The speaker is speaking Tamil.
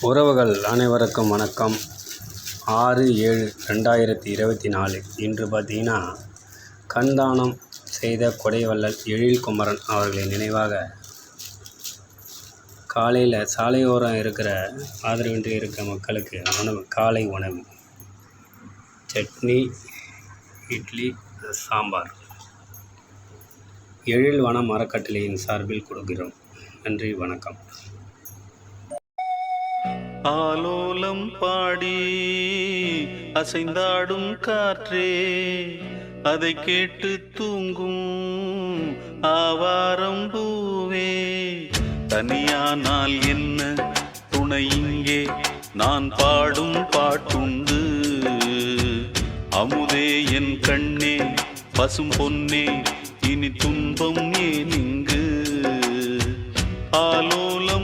உறவுகள் அனைவருக்கும் வணக்கம். ஆறு ஏழு ரெண்டாயிரத்தி இருபத்தி நாலு. இன்று பார்த்தீங்கன்னா கண்தானம் செய்த கொடைவள்ளல் எழில்குமரன் அவர்களின் நினைவாக காலையில் சாலையோரம் இருக்கிற ஆதரவின்றி இருக்கிற மக்களுக்கு உணவு காலை உணவு. சட்னி இட்லி சாம்பார். எழில் வனம் அறக்கட்டளையின் சார்பில் கொடுக்கிறோம். நன்றி வணக்கம். ஆலோலம் பாடி அசைந்தாடும் காற்றே அதை கேட்டு தூங்கும் ஆவாரம் பூவே. தனியானால் என்ன துணை இங்கே? நான் பாடும் பாட்டுண்டு. அமுதே என் கண்ணே பசும் பொன்னே இனி துன்பம் ஏன் இங்கு? ஆலோலம்